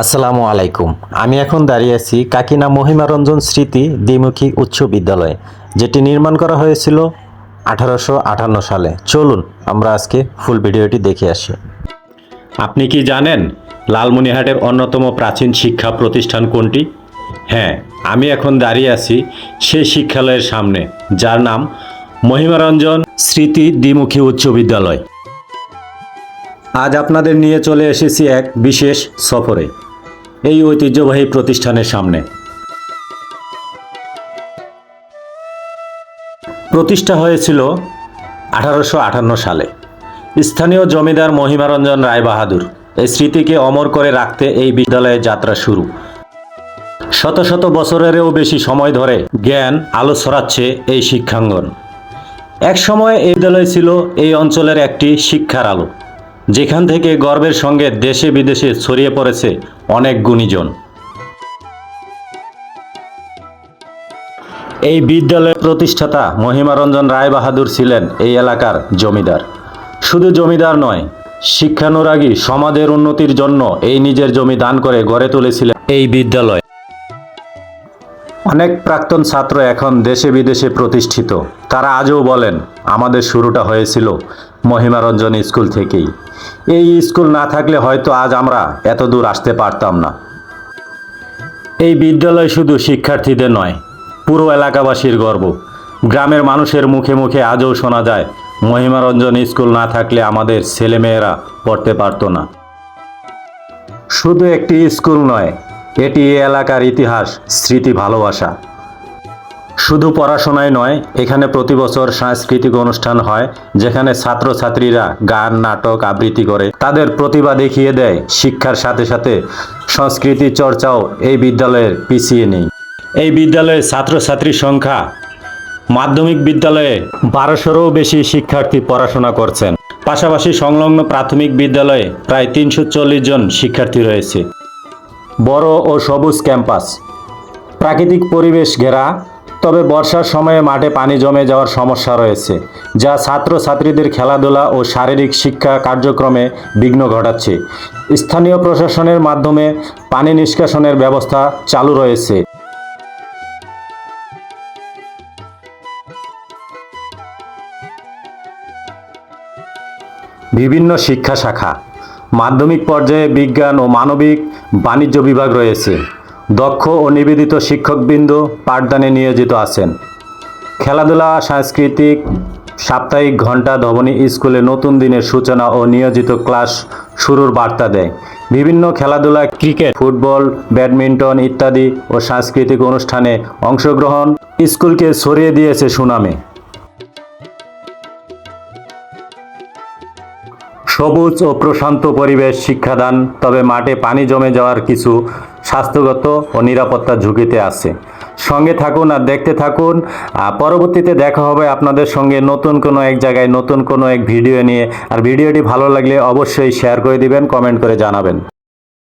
আসসালামু আলাইকুম। আমি এখন দাঁড়িয়ে আছি কাকিনা মহিমারঞ্জন স্মৃতি দ্বিমুখী উচ্চ বিদ্যালয়ে, যেটি নির্মাণ করা হয়েছিল আঠারোশো আটান্ন সালে। চলুন, আমরা আজকে ফুল ভিডিওটি দেখে আসি। আপনি কি জানেন লালমনিহাটের অন্যতম প্রাচীন শিক্ষা প্রতিষ্ঠান কোনটি? হ্যাঁ আমি এখন দাঁড়িয়ে আছি সেই শিক্ষালয়ের সামনে, যার নাম মহিমারঞ্জন স্মৃতি দ্বিমুখী উচ্চ বিদ্যালয়। আজ আপনাদের নিয়ে চলে এসেছি এক বিশেষ সফরে, এই ঐতিহ্যবাহী প্রতিষ্ঠানের সামনে। প্রতিষ্ঠা হয়েছিল আঠারোশো আটান্ন সালে। স্থানীয় জমিদার মহিমারঞ্জন রায় বাহাদুর এই স্মৃতিকে অমর করে রাখতে এই বিদ্যালয়ের যাত্রা শুরু। শত শত বছরেরও বেশি সময় ধরে জ্ঞান আলো ছড়াচ্ছে এই শিক্ষাঙ্গন। এক সময় এই বিদ্যালয় ছিল এই অঞ্চলের একটি শিক্ষার আলো। যেখান থেকে গর্বের সঙ্গে দেশে বিদেশে ছড়িয়ে পড়েছে অনেক গুণীজন। এই বিদ্যালয়ের প্রতিষ্ঠাতা মহিমারঞ্জন রায় বাহাদুর ছিলেন এই এলাকার জমিদার। শুধু জমিদার নয়, শিক্ষানুরাগী সমাজের উন্নতির জন্য এই নিজের জমি দান করে গড়ে তুলেছিলেন এই বিদ্যালয়। অনেক প্রাক্তন ছাত্র এখন দেশে বিদেশে প্রতিষ্ঠিত। তারা আজও বলেন, আমাদের শুরুটা হয়েছিল মহিমারঞ্জন স্কুল থেকেই। এই স্কুল না থাকলে হয়তো আজ আমরা এত দূর আসতে পারতাম না। এই বিদ্যালয় শুধু শিক্ষার্থীদের নয়, পুরো এলাকাবাসীর গর্ব। গ্রামের মানুষের মুখে মুখে আজও শোনা যায়, মহিমারঞ্জন স্কুল না থাকলে আমাদের ছেলেমেয়েরা পড়তে পারতো না। শুধু একটি স্কুল নয়, এটি এলাকার ইতিহাস, স্মৃতি, ভালোবাসা। শুধু পড়াশোনায় নয়, এখানে প্রতি বছর সাংস্কৃতিক অনুষ্ঠান হয়, যেখানে ছাত্রছাত্রীরা গান, নাটক, আবৃত্তি করে। তাদের প্রতিভা দেখিয়ে দেয়, শিক্ষার সাথে সাথে সংস্কৃতি চর্চাও এই বিদ্যালয়ের পিছিয়ে নেই। এই বিদ্যালয়ে ছাত্রছাত্রীর সংখ্যা মাধ্যমিক বিদ্যালয়ে বারোশোরও বেশি শিক্ষার্থী পড়াশোনা করছেন। পাশাপাশি সংলগ্ন প্রাথমিক বিদ্যালয়ে প্রায় তিনশো চল্লিশ জন শিক্ষার্থী রয়েছে। বড় ও সবুজ ক্যাম্পাস। প্রাকৃতিক পরিবেশ ঘেরা তবে বর্ষার সময়ে মাঠে পানি জমে যাওয়ার সমস্যা রয়েছে, যা ছাত্রছাত্রীদের খেলাধুলা ও শারীরিক শিক্ষা কার্যক্রমে বিঘ্ন ঘটাচ্ছে। স্থানীয় প্রশাসনের মাধ্যমে পানি নিষ্কাশনের ব্যবস্থা চালু রয়েছে। বিভিন্ন শিক্ষা শাখা, মাধ্যমিক পর্যায়ে বিজ্ঞান ও মানবিক বাণিজ্য বিভাগ রয়েছে। দক্ষ ও নিবেদিত শিক্ষকবৃন্দ পাঠদানে নিয়োজিত আছেন। খেলাধুলা, সাংস্কৃতিক, সাপ্তাহিক ঘণ্টা ধবনী স্কুলে নতুন দিনের সূচনা ও নিয়োজিত ক্লাস শুরুর বার্তা দেয়। বিভিন্ন খেলাধুলা, ক্রিকেট, ফুটবল, ব্যাডমিন্টন ইত্যাদি ও সাংস্কৃতিক অনুষ্ঠানে অংশগ্রহণ স্কুলকে ছড়িয়ে দিয়েছে সুনামে। সবুজ ও প্রশান্ত পরিবেশ শিক্ষাদান, তবে মাঠে পানি জমে যাওয়ার কিছু স্বাস্থ্যগত ও নিরাপত্তা ঝুঁকিতে আছে। সঙ্গে থাকুন আর দেখতে থাকুন। পরবর্তীতে দেখা হবে আপনাদের সঙ্গে নতুন কোনো এক জায়গায় নতুন কোনো এক ভিডিও নিয়ে। আর ভিডিওটি ভালো লাগলে অবশ্যই শেয়ার করে দিবেন, কমেন্ট করে জানাবেন।